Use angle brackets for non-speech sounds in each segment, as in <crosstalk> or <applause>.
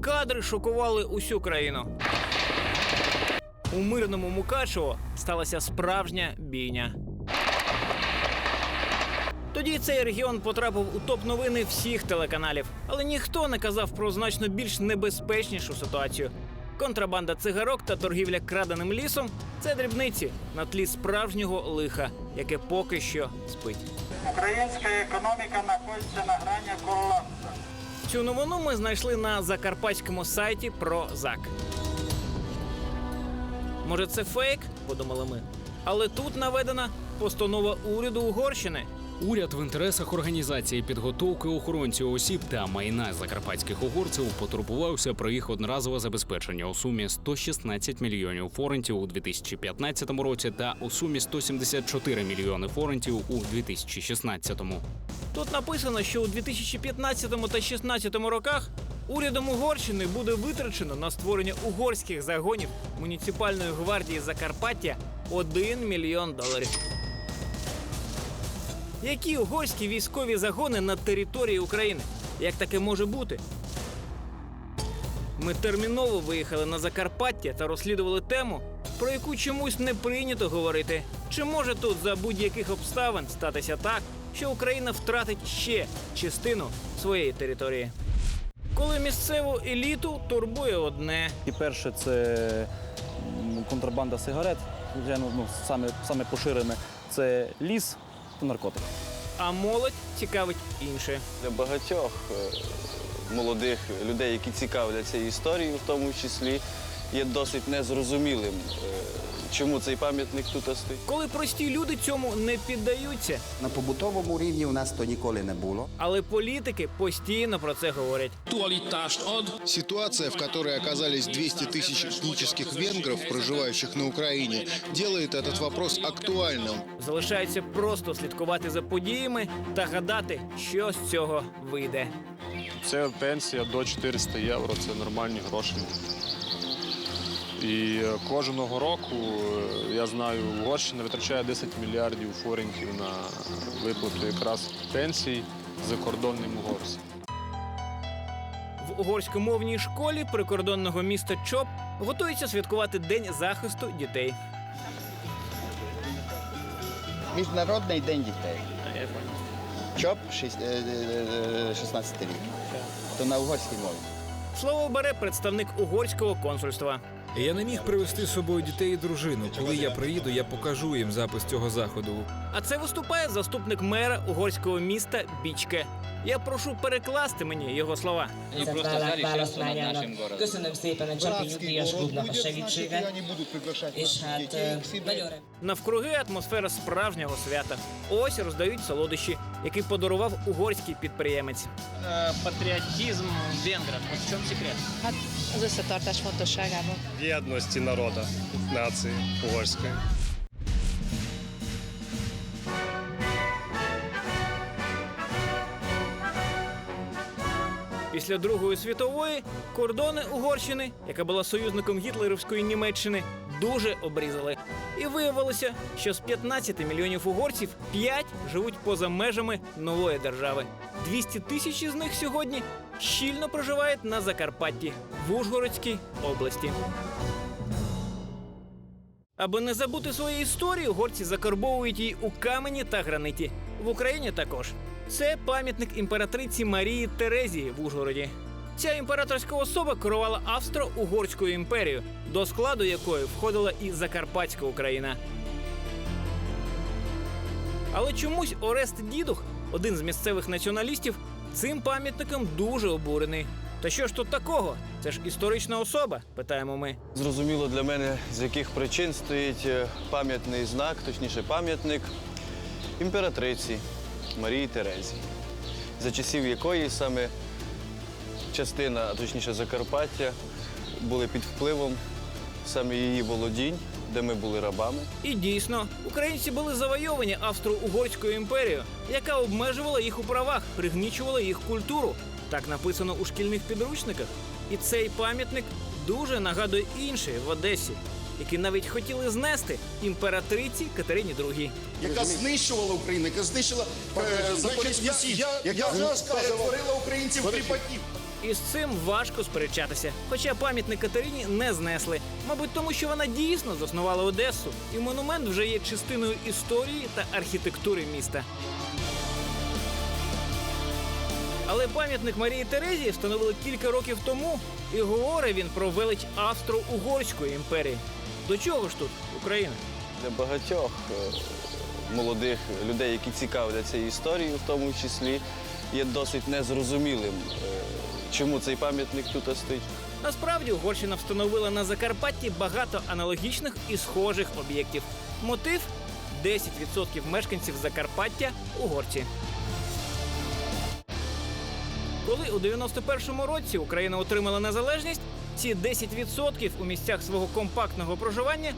кадри шокували усю країну. У мирному Мукачево сталася справжня бійня. Тоді цей регіон потрапив у топ новини всіх телеканалів, але ніхто не казав про значно більш небезпечнішу ситуацію. Контрабанда цигарок та торгівля краденим лісом це дрібниці на тлі справжнього лиха, яке поки що спить. Українська економіка знаходиться на грані колапсу. Цю новину ми знайшли на закарпатському сайті про ЗАК. Може, це фейк? подумали ми. Але тут наведена постанова уряду Угорщини. Уряд в інтересах організації підготовки охоронців осіб та майна закарпатських угорців потурбувався про їх одноразове забезпечення у сумі 116 мільйонів форентів у 2015 році та у сумі 174 мільйони форентів у 2016. Тут написано, що у 2015 та 2016 роках урядом Угорщини буде витрачено на створення угорських загонів муніципальної гвардії Закарпаття 1 мільйон доларів. Які угорські військові загони на території України? Як таке може бути? Ми терміново виїхали на Закарпаття та розслідували тему, про яку чомусь не прийнято говорити. Чи може тут за будь-яких обставин статися так, що Україна втратить ще частину своєї території? Коли місцеву еліту турбує одне, І перше це контрабанда сигарет. Звичайно, ну, саме, саме поширене це ліс та наркотики. а молодь цікавить інше. Для багатьох е, молодих людей, які цікавляться історією, в тому числі, є досить незрозумілим, е, чому цей пам'ятник тут стоїть. Коли прості люди цьому не піддаються, На побутовому рівні у нас то ніколи не було. але політики постійно про це говорять. Ситуация, в которой оказались 200 тысяч этнических венгров, проживающих на Украине, делает этот вопрос актуальным. Залишається просто слідкувати за подіями та гадати, що з цього вийде. Це пенсія до 400 євро, це нормальні гроші. І е, кожного року, е, я знаю, Угорщина витрачає 10 мільярдів форінтів на виплату якраз пенсій закордонним угорцям. В угорськомовній школі прикордонного міста Чоп готуються святкувати День захисту дітей. Міжнародний день дітей. ЧОП шість- е, 16 рік. То на угорській мові. Слово бере представник угорського консульства. Я не міг привезти з собою дітей і дружину. Коли я приїду, я покажу їм запис цього заходу. А це виступає заступник мера угорського міста Бічке. Я прошу перекласти мені його слова. vállás választmányának. Köszönöm szépen a Csapi Nyugdíjas Klubnak a segítséget, és hát ö, nagyon remélem. Навкруги атмосфера справжнього свята. Ось роздають солодощі, які подарував угорський підприємець. Патріотизм венгрів. Ось в чому секрет? Az összetartás fontosságában. Єдності народу, нації угорської. Після Другої світової кордони Угорщини, яка була союзником гітлерівської Німеччини, дуже обрізали. І виявилося, що з 15 мільйонів угорців 5 живуть поза межами нової держави. 200 тисяч із них сьогодні щільно проживають на Закарпатті в Ужгородській області. Аби не забути свою історію, угорці закарбовують її у камені та граниті. В Україні також. Це пам'ятник імператриці Марії Терезії в Ужгороді. Ця імператорська особа керувала Австро-Угорською імперією, до складу якої входила і Закарпатська Україна. Але чомусь Орест Дідух, один з місцевих націоналістів, цим пам'ятником дуже обурений. Та що ж тут такого? Це ж історична особа, питаємо ми. Зрозуміло для мене, з яких причин стоїть е, пам'ятний знак, точніше пам'ятник імператриці Марії Терезії, за часів якої саме частина, точніше Закарпаття, були під впливом саме її володінь, де ми були рабами. І дійсно, українці були завойовані Австро-Угорською імперією, яка обмежувала їх у правах, пригнічувала їх культуру. Так написано у шкільних підручниках. І цей пам'ятник дуже нагадує інший в Одесі, які навіть хотіли знести імператриці Катерині II. Яка знищувала Україну, яка знищила е, Запорізьку Січ, яка перетворила українців в кріпаків. І з цим важко сперечатися. Хоча пам'ятник Катерині не знесли. Мабуть, тому що вона дійсно заснувала Одесу, і монумент вже є частиною історії та архітектури міста. Але пам'ятник Марії Терезії встановили кілька років тому, і говорить він про велич Австро-Угорської імперії. До чого ж тут Україна? Для багатьох е, молодих людей, які цікавляться історією, в тому числі, є досить незрозумілим, е, чому цей пам'ятник тут стоїть. Насправді Угорщина встановила на Закарпатті багато аналогічних і схожих об'єктів. Мотив 10% мешканців Закарпаття угорці. Коли у 91-му році Україна отримала незалежність, ці 10% у місцях свого компактного проживання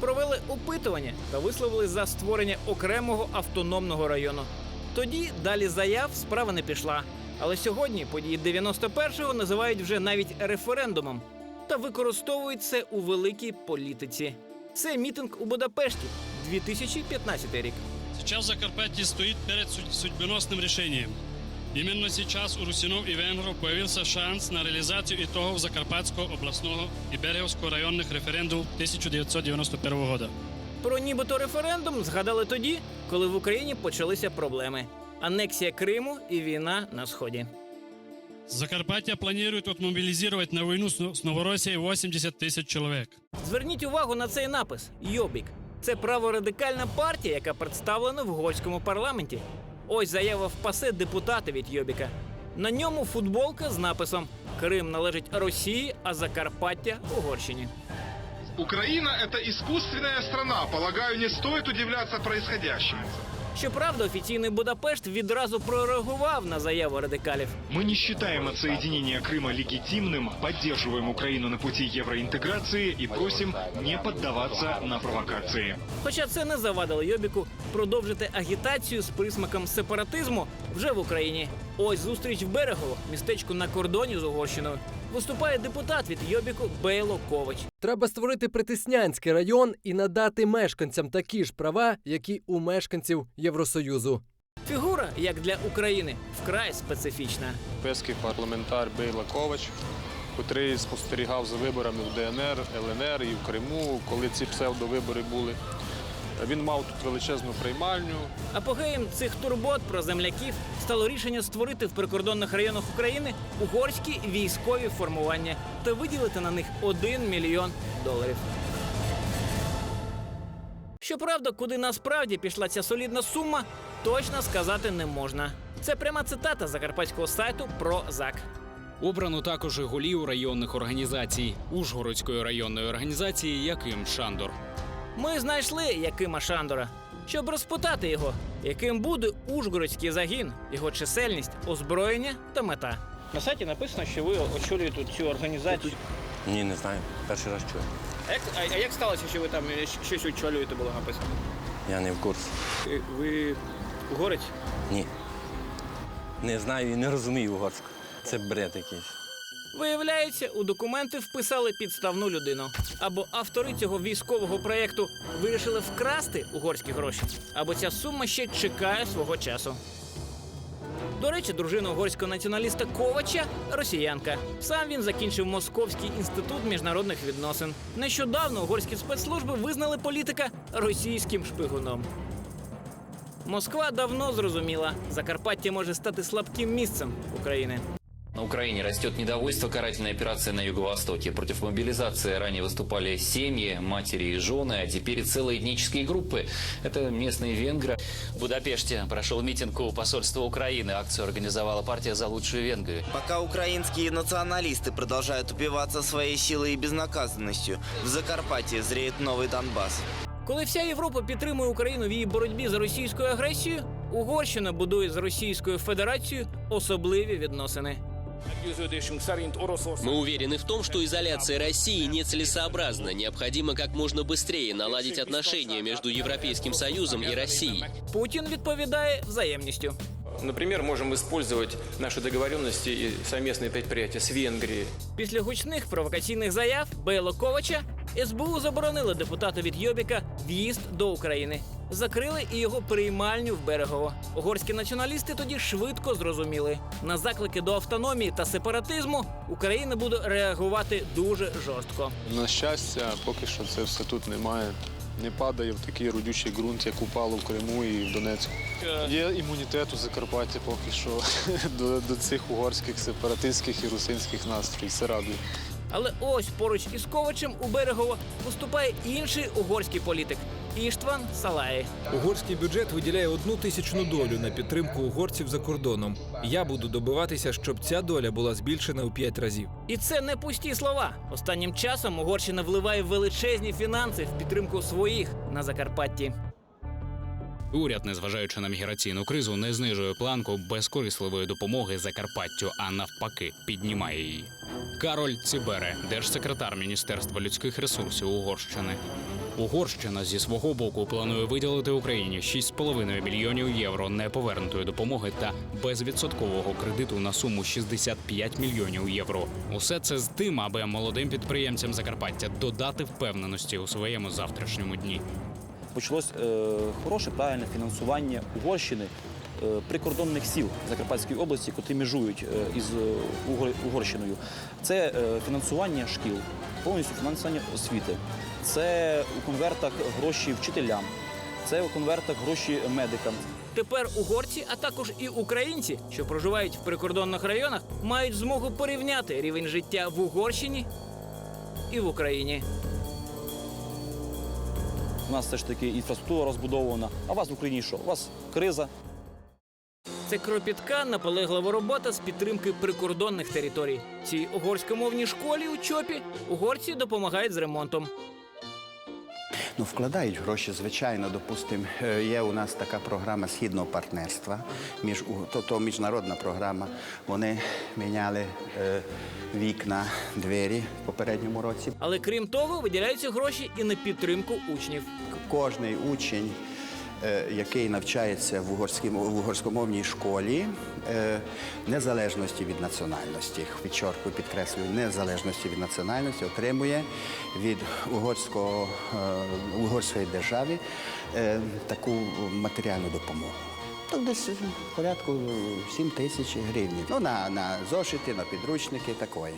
провели опитування та висловили за створення окремого автономного району. Тоді далі заяв справа не пішла. Але сьогодні події 91-го називають вже навіть референдумом та використовують це у великій політиці. Це мітинг у Будапешті 2015 рік. Сейчас Закарпатье стоит перед суд- судьбоносным решением. Именно сейчас у русинов и венгров появился шанс на реализацию итогов Закарпатского областного и Береговского районных референдумов 1991 года. Про нібито референдум згадали тоді, коли в Україні почалися проблеми: анексія Криму і війна на сході. Закарпатье планирует отмобилизировать на войну с Но- с Новороссией 80 тысяч человек. Зверніть увагу на цей напис Йобік. Це праворадикальна партія, яка представлена в угорському парламенті. Ось заява в пасе депутата від Йобіка. На ньому футболка з написом Крим належить Росії, а Закарпаття Угорщині. Украина – это искусственная страна. Полагаю, не стоит удивляться происходящему. Щоправда, офіційний Будапешт відразу прореагував на заяву радикалів. Мы не считаем отсоединение Крыма легитимным, поддерживаем Украину на пути евроинтеграции и просим не поддаваться на провокации. Хоча це не завадило Йобіку продовжити агітацію з присмаком сепаратизму вже в Україні. Ось зустріч в Берегово, містечку на кордоні з Угорщиною. Виступає депутат від Йобіку Бейло Ковач. Треба створити Притиснянський район і надати мешканцям такі ж права, які у мешканців Євросоюзу. Фігура, як для України, вкрай специфічна. Європейський парламентар Бейла Ковач, котрий спостерігав за виборами в ДНР, ЛНР і в Криму, коли ці псевдовибори були. Він мав тут величезну приймальню, Апогеєм цих турбот про земляків стало рішення створити в прикордонних районах України угорські військові формування та виділити на них 1 мільйон доларів. Щоправда, куди насправді пішла ця солідна сума, точно сказати не можна. Це пряма цитата закарпатського сайту про ЗАК. Обрано також і голів районних організацій Ужгородської районної організації Яким Шандор. Ми знайшли Якима Шандора, щоб розпитати його, яким буде Ужгородський загін, його чисельність, озброєння та мета. На сайті написано, що ви очолюєте цю організацію. Ні, не знаю. Перший раз чую. А як, а, а як сталося, що ви там е, щось очолюєте, було написано? Я не в курсі. Ви, ви угорець? Ні. Не знаю і не розумію угорську. Це бред якийсь. Виявляється, у документи вписали підставну людину. Або автори цього військового проєкту вирішили вкрасти угорські гроші, або ця сума ще чекає свого часу. До речі, дружина угорського націоналіста Ковача росіянка. Сам він закінчив Московський інститут міжнародних відносин. Нещодавно угорські спецслужби визнали політика російським шпигуном. Москва давно зрозуміла, Закарпаття може стати слабким місцем України. На Украине растет недовольство карательной операции на Юго-Востоке. Против мобилизации ранее выступали семьи, матери и жены, а теперь и целые этнические группы. Это местные венгры. В Будапеште прошел митинг у посольства Украины. Акцию организовала партия «За лучшую Венгрию». Пока украинские националисты продолжают упиваться своей силой и безнаказанностью, в Закарпатье зреет новый Донбасс. Коли вся Європа підтримує Україну в її боротьбі з російською агресією, Угорщина будує з Російською Федерацією особливі відносини. Мы уверены в том, что изоляция России нецелесообразна. Необходимо как можно быстрее наладить отношения между Европейским Союзом и Россией. Путін відповідає взаємністю. Например, можем использовать наши договоренности и совместные предприятия с Венгрией. Після гучних провокаційних заяв Бейло Ковача СБУ заборонили депутату від Йобіка в'їзд до України. Закрили і його приймальню в берегово. Угорські націоналісти тоді швидко зрозуміли. На заклики до автономії та сепаратизму Україна буде реагувати дуже жорстко. На щастя, поки що це все тут немає. Не падає в такий родючий ґрунт, як упало в Криму і в Донецьку. Є імунітет у Закарпатті поки що <laughs> до, до цих угорських сепаратистських і русинських настроїв. Це радує. Але ось поруч із Ковачем у берегово виступає інший угорський політик Іштван Салаї. Угорський бюджет виділяє одну тисячну долю на підтримку угорців за кордоном. Я буду добиватися, щоб ця доля була збільшена у п'ять разів. І це не пусті слова. Останнім часом Угорщина вливає величезні фінанси в підтримку своїх на Закарпатті. Уряд, незважаючи на міграційну кризу, не знижує планку безкорисливої допомоги Закарпаттю, а навпаки, піднімає її. Кароль Цібере, держсекретар Міністерства людських ресурсів Угорщини. Угорщина зі свого боку планує виділити Україні 6,5 мільйонів євро неповернутої допомоги та безвідсоткового кредиту на суму 65 мільйонів євро. Усе це з тим, аби молодим підприємцям Закарпаття додати впевненості у своєму завтрашньому дні. Почалось е, хороше правильне фінансування Угорщини е, прикордонних сіл Закарпатської області, котрі межують е, із Угорщиною. Це фінансування шкіл, повністю фінансування освіти. Це у конвертах гроші вчителям, це у конвертах гроші медикам. Тепер угорці, а також і українці, що проживають в прикордонних районах, мають змогу порівняти рівень життя в Угорщині і в Україні. У нас все ж таки інфраструктура розбудована. А у вас в Україні що? У вас криза, Це кропітка, наполеглива робота з підтримки прикордонних територій. Цій угорськомовній школі у ЧОПі угорці допомагають з ремонтом. Ну, вкладають гроші, звичайно. Допустимо, е, є у нас така програма східного партнерства, між, то, то міжнародна програма. Вони міняли е, вікна, двері в попередньому році. Але крім того, виділяються гроші і на підтримку учнів. Кожний учень, який навчається в, в угорськомовній школі, е, незалежності від національності, підчоркую, підкреслюю, незалежності від національності, отримує від угорського, е, угорської держави е, таку матеріальну допомогу. Так десь порядку 7 тисяч гривень. Ну, на, на зошити, на підручники, такої.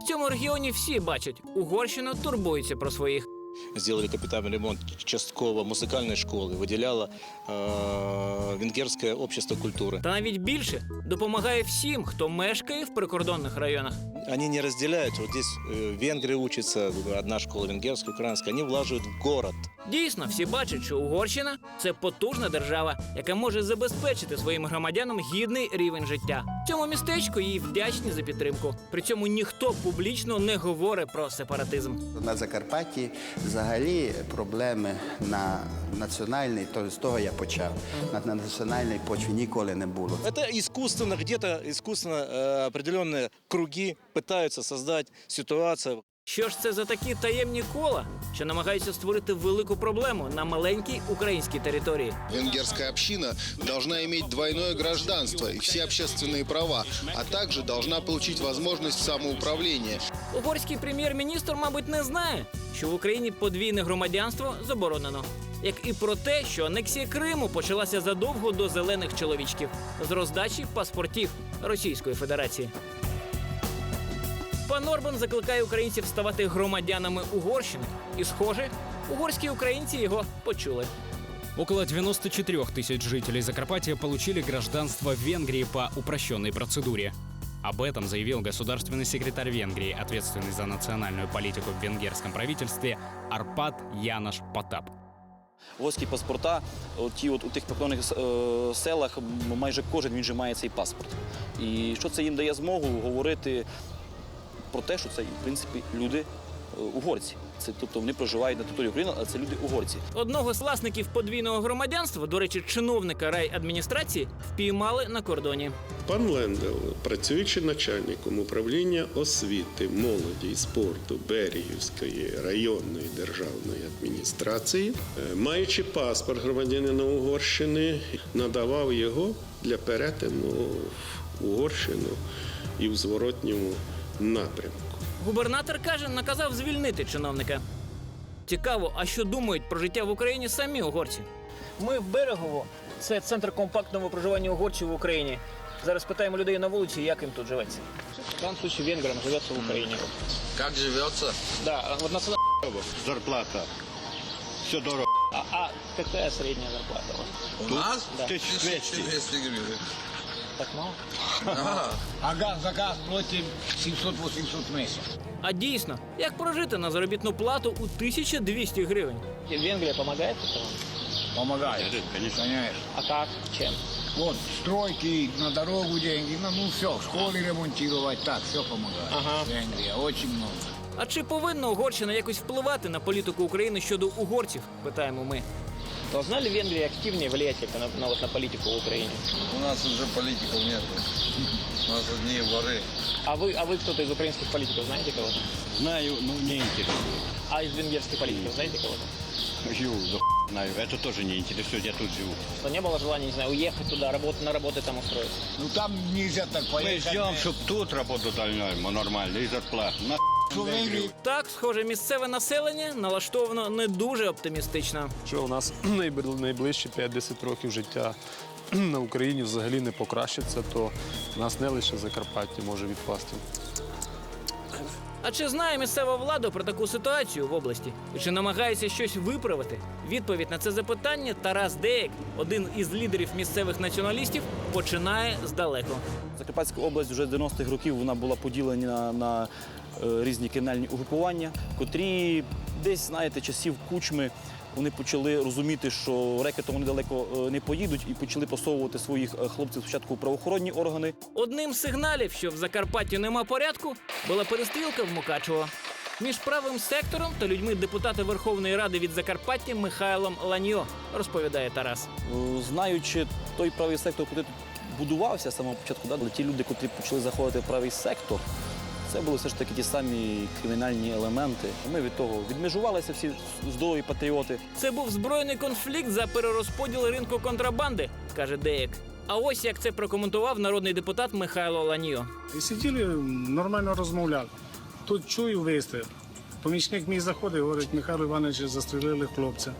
В цьому регіоні всі бачать, Угорщина турбується про своїх сделали капитальный ремонт частково музыкальной школы, выделяло э, Венгерское общество культуры. Та навіть більше допомагає всім, хто мешкає в прикордонних районах. Они не разделяют. Вот здесь э, венгры учатся, одна школа венгерская, украинская. Они влаживают в город. Дійсно, всі бачать, що Угорщина це потужна держава, яка може забезпечити своїм громадянам гідний рівень життя. В цьому містечку їй вдячні за підтримку. При цьому ніхто публічно не говорить про сепаратизм. На Закарпатті взагалі проблеми на національній, то з того я почав. На, на національній почві ніколи не було. Это искусственно, где-то искусственно э, определенные круги пытаются создать ситуацию. Що ж це за такі таємні кола, що намагаються створити велику проблему на маленькій українській території? Венгерская община должна иметь двойное гражданство и все общественные права, а также должна получить возможность самоуправления. Угорський прем'єр-міністр, мабуть, не знає, що в Україні подвійне громадянство заборонено. Як і про те, що анексія Криму почалася задовго до зелених чоловічків з роздачі паспортів Російської Федерації. Пан Орбан закликає українців ставати громадянами Угорщини, і, схоже, угорські українці його почули. Около 94 тысяч жителей Закарпатья получили гражданство Венгрии по упрощенной процедуре. Об этом заявил государственный секретарь Венгрии, ответственный за национальную политику в венгерском правительстве Арпад Янаш Потап. Угорські паспорта, ті от у тих прикордонних е, селах м, майже кожен він же має цей паспорт. І що це їм дає змогу говорити про те, що це, в принципі, люди е, угорці. Це тобто вони проживають на території України, але це люди угорці. Одного з власників подвійного громадянства, до речі, чиновника райадміністрації, впіймали на кордоні. Пан Лендел, працюючи начальником управління освіти, молоді і спорту Берігівської районної державної адміністрації, е, маючи паспорт громадянина Угорщини, надавав його для перетину в Угорщину і в зворотньому напрямку. Губернатор каже, наказав звільнити чиновника. Цікаво, а що думають про життя в Україні самі угорці? Ми в Берегово. Це центр компактного проживання угорців в Україні. Зараз питаємо людей на вулиці, як їм тут живеться. В данном случае венграм живется в Украине. Как живется? Да, вот на Зарплата. Все дорого. А, а какая средняя зарплата у? У нас? Да. 1200 гривен. Так мало? <laughs> А газ за газ платим 700-800 в месяц. А дійсно, як прожити на заробітну плату у 1200 гривень? Венгрия помогает вам? Помогает, конечно. А как? Чем? Вот, стройки, на дорогу деньги, ну, ну все, школы ремонтировать, так, все помогает. Ага. Венгрия, очень много. А чи повинна Угорщина якось впливати на політику України щодо угорців? Питаємо ми. Должна ли Венгрия активнее влиять на, на, вот, на политику в Украине? У нас уже политиков нет. У нас одни воры. А вы, а вы кто-то из украинских политиков знаете кого-то? Знаю, но не интересно. А из венгерских политиков знаете кого-то? Живу, знаю, это тоже не интересует, я тут живу. Что не было желания, не знаю, уехать туда, работать, на работу там устроиться? Ну там нельзя так поехать. Мы ждем, чтобы тут работу дали нормально и зарплату. На Так, схоже, місцеве населення налаштовано не дуже оптимістично. Що у нас <clears throat> найближчі 5-10 років життя <clears throat> на Україні взагалі не покращиться, то в нас не лише Закарпаття може відпасти. А чи знає місцева влада про таку ситуацію в області? І чи намагається щось виправити? Відповідь на це запитання Тарас Деєк, один із лідерів місцевих націоналістів, починає здалеку. Закарпатська область вже з 90-х років вона була поділена на різні кримінальні угрупування, котрі десь, знаєте, часів кучми вони почали розуміти, що рекетом вони далеко е, не поїдуть, і почали посовувати своїх е, хлопців спочатку в правоохоронні органи. Одним з сигналів, що в Закарпатті нема порядку, була перестрілка в Мукачево. Між правим сектором та людьми депутата Верховної Ради від Закарпаття Михайлом Ланьо, розповідає Тарас. Е, Знаючи той правий сектор, куди тут будувався з самого початку, да, ті люди, котрі почали заходити в правий сектор, це були все ж таки ті самі кримінальні елементи. Ми від того відмежувалися всі здорові патріоти. Це був збройний конфлікт за перерозподіл ринку контрабанди, каже Деєк. А ось як це прокоментував народний депутат Михайло Ланьо. І сиділи, нормально розмовляли. Тут чую вистріл. Помічник мій заходить, говорить, Михайло Іванович, застрелили хлопця.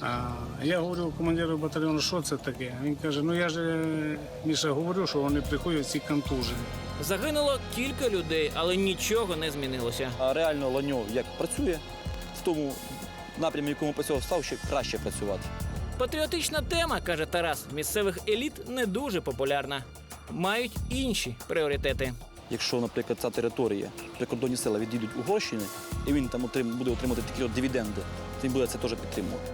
А я говорю командиру батальйону, що це таке? Він каже: ну я ж е, Міша говорю, що вони приходять всі контужені. Загинуло кілька людей, але нічого не змінилося. А реально Ланьо як працює в тому напрямі, якому працював, став ще краще працювати. Патріотична тема, каже Тарас, місцевих еліт не дуже популярна. Мають інші пріоритети. Якщо, наприклад, ця територія, прикордонні села відійдуть Угорщини, і він там отрим, буде отримати такі от дивіденди, то він буде це теж підтримувати.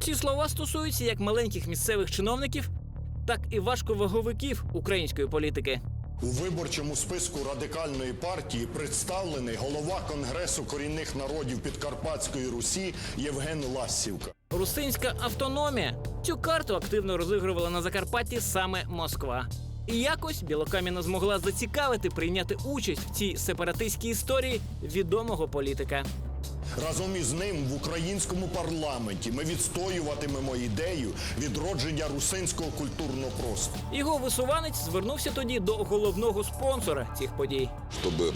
Ці слова стосуються як маленьких місцевих чиновників, так і важковаговиків української політики. У виборчому списку радикальної партії представлений голова Конгресу корінних народів Підкарпатської Русі Євген Лассівка. Русинська автономія. Цю карту активно розігрувала на Закарпатті саме Москва. І якось Білокам'яна змогла зацікавити прийняти участь в цій сепаратистській історії відомого політика. Разом із ним в українському парламенті ми відстоюватимемо ідею відродження русинського культурного простору. Його висуванець звернувся тоді до головного спонсора цих подій. чтобы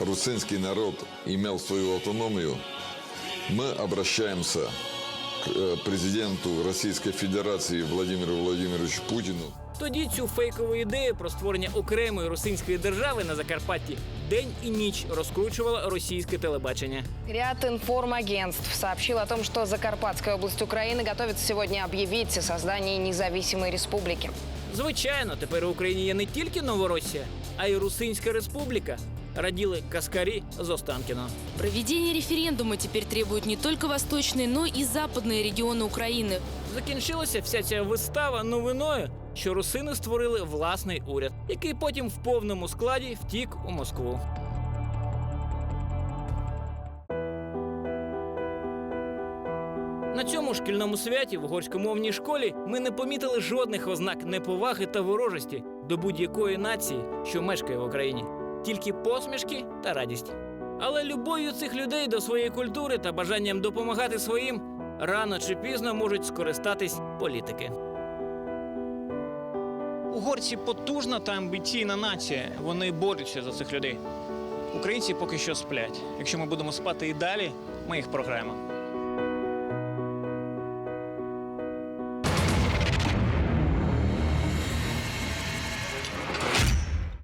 русинский народ имел свою автономию, мы обращаемся к э, президенту Российской Федерации Владимиру Владимировичу Путину Тоді цю фейкову ідею про створення окремої русинської держави на Закарпатті день і ніч розкручувало російське телебачення. Ряд информагентств сообщил о том, что Закарпатская область Украины готовится сегодня объявить о создании независимой республики. Звичайно, тепер у Україні є не тільки Новоросія, а й Русинська республіка. Раділи каскарі з Останкіно. Проведение референдума теперь требуют не только восточные, но и западные регионы Украины. Закінчилася вся ця вистава новиною, що русини створили власний уряд, який потім в повному складі втік у Москву. На цьому шкільному святі в угорськомовній школі ми не помітили жодних ознак неповаги та ворожості до будь-якої нації, що мешкає в Україні, тільки посмішки та радість. Але любов'ю цих людей до своєї культури та бажанням допомагати своїм рано чи пізно можуть скористатись політики. Угорці потужна та амбіційна нація. Вони борються за цих людей. Українці поки що сплять. Якщо ми будемо спати і далі, ми їх програємо.